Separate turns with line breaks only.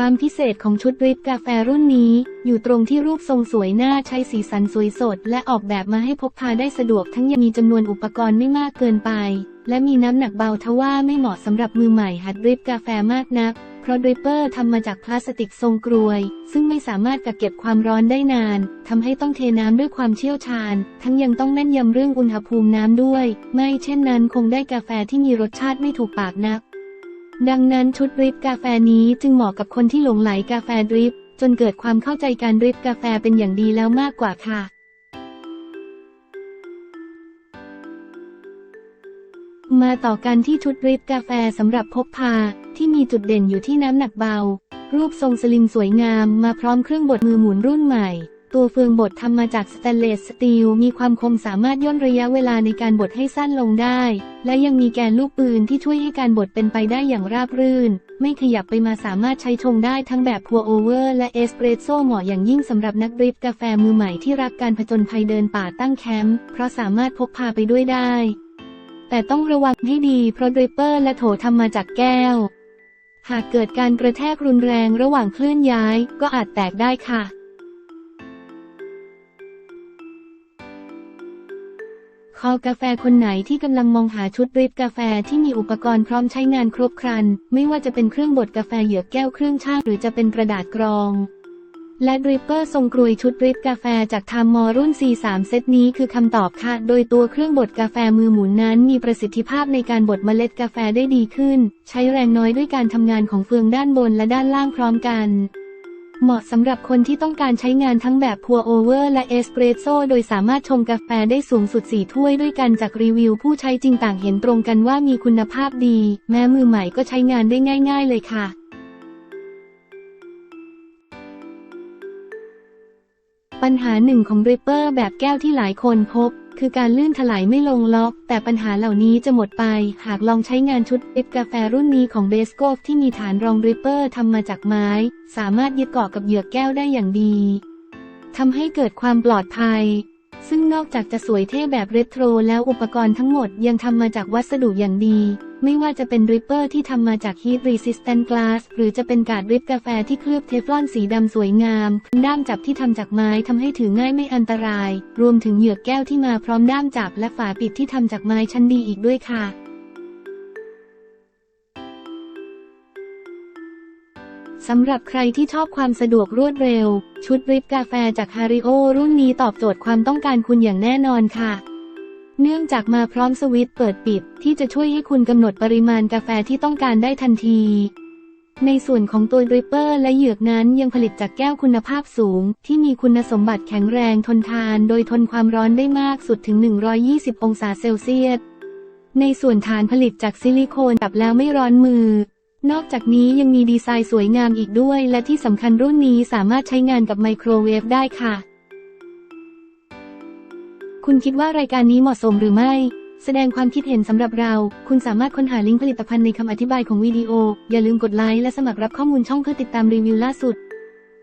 ความพิเศษของชุดริปกาแฟรุ่นนี้ อยู่ตรงที่รูปทรงสวยน่าใช้สีสันสวยสด และออกแบบมาให้พกพาได้สะดวกทั้งยังมีจำนวนอุปกรณ์ไม่มากเกินไป และมีน้ำหนักเบาทว่าไม่เหมาะสำหรับมือใหม่หัดริปกาแฟมากนัก เพราะดริปเปอร์ทำมาจากพลาสติกทรงกรวย ซึ่งไม่สามารถกักเก็บความร้อนได้นานทำให้ต้องเทน้ำด้วยความเชี่ยวชาญ ทั้งยังต้องแม่นยำเรื่องอุณหภูมิน้ำด้วย ไม่เช่นนั้นคงได้กาแฟที่มีรสชาติไม่ถูกปากนัก ดังนั้นชุดดริปกาแฟนี้จึงเหมาะกับคนที่หลงไหลกาแฟดริป จนเกิดความเข้าใจการดริปกาแฟเป็นอย่างดีแล้วมากกว่าค่ะมาต่อกันที่ชุดดริปกาแฟสำหรับพกพา ที่มีจุดเด่นอยู่ที่น้ำหนักเบา รูปทรงสลิมสวยงามมาพร้อมเครื่องบดมือหมุนรุ่นใหม่ ตัวเฟืองบดทำมาจากสแตนเลสสตีลมีความคมสามารถย่นระยะเวลาในการบดให้สั้นลงได้ และยังมีแกนลูกปืนที่ช่วยให้การบดเป็นไปได้อย่างราบรื่น ไม่ขยับไปมาสามารถใช้ชงได้ทั้งแบบพัวโอเวอร์และเอสเปรสโซ่เหมาะอย่างยิ่งสำหรับนักดริฟกาแฟมือใหม่ที่รักการผจญภัยเดินป่าตั้งแคมป์เพราะสามารถพกพาไปด้วยได้ แต่ต้องระวังให้ดีเพราะดริปเปอร์และโถทำมาจากแก้ว หากเกิดการกระแทกรุนแรงระหว่างเคลื่อนย้าย ก็อาจแตกได้ค่ะ คอกาแฟคนไหนที่กำลังมองหาชุดดริปกาแฟที่มีอุปกรณ์พร้อมใช้งานครบครัน ไม่ว่าจะเป็นเครื่องบดกาแฟเหยือกแก้วเครื่องช่างหรือจะเป็นกระดาษกรอง และดริปเปอร์ทรงกรวยชุดดริปกาแฟจากทามมอรุ่น C3 เซตนี้คือคำตอบค่ะ โดยตัวเครื่องบดกาแฟมือหมุนนั้นมีประสิทธิภาพในการบดเมล็ดกาแฟได้ดีขึ้น ใช้แรงน้อยด้วยการทำงานของเฟืองด้านบนและด้านล่างพร้อมกัน เหมาะสำหรับคนที่ต้องการใช้งานทั้งแบบพัวโอเวอร์และเอสเปรสโซ่โดยสามารถชงกาแฟได้สูงสุด 4 ถ้วยด้วยกันจากรีวิวผู้ใช้จริงต่างเห็นตรงกันว่ามีคุณภาพดี แม้มือใหม่ก็ใช้งานได้ง่าย ๆ เลยค่ะปัญหาหนึ่งของริปเปอร์แบบแก้วที่หลายคนพบ คือการลื่นถลายไม่ลงล็อก แต่ปัญหาเหล่านี้จะหมดไป หากลองใช้งานชุดเอฟกาแฟรุ่นนี้ของเบสโกฟที่มีฐานรองริปเปอร์ทำมาจากไม้ สามารถยึดเกาะกับเหยือกแก้วได้อย่างดีทำให้เกิดความปลอดภัย ซึ่งนอกจากจะสวยเท่แบบเรโทรแล้วอุปกรณ์ทั้งหมดยังทำมาจากวัสดุอย่างดี ไม่ว่าจะเป็นริปเปอร์ที่ทำมาจาก Heat Resistant Glass หรือจะเป็นการดริปกาแฟที่เคลือบเทฟลอนสีดำสวยงามด้ามจับที่ทำจากไม้ทำให้ถือง่ายไม่อันตราย รวมถึงเหยือกแก้วที่มาพร้อมด้ามจับและฝาปิดที่ทำจากไม้ชั้นดีอีกด้วยค่ะ สำหรับใครที่ชอบความสะดวกรวดเร็ว ชุดริปกาแฟจากฮาริโอรุ่นนี้ตอบโจทย์ความต้องการคุณอย่างแน่นอนค่ะ เนื่องจากมาพร้อมสวิตช์เปิดปิด ที่จะช่วยให้คุณกำหนดปริมาณกาแฟที่ต้องการได้ทันที ในส่วนของตัวดริปเปอร์และเหยือกนั้นยังผลิตจากแก้วคุณภาพสูง ที่มีคุณสมบัติแข็งแรงทนทาน โดยทนความร้อนได้มากสุดถึง 120 องศาเซลเซียส ในส่วนฐานผลิตจากซิลิโคนจับแล้วไม่ร้อนมือ นอกจากนี้ยังมีดีไซน์สวยงามอีกด้วย และที่สำคัญรุ่นนี้สามารถใช้งานกับไมโครเวฟได้ค่ะ คุณคิดว่ารายการนี้เหมาะสมหรือไม่ แสดงความคิดเห็นสำหรับเรา คุณสามารถค้นหาลิงก์ผลิตภัณฑ์ในคำอธิบายของวิดีโอ อย่าลืมกดไลค์และสมัครรับข้อมูลช่องเพื่อติดตามรีวิวล่าสุด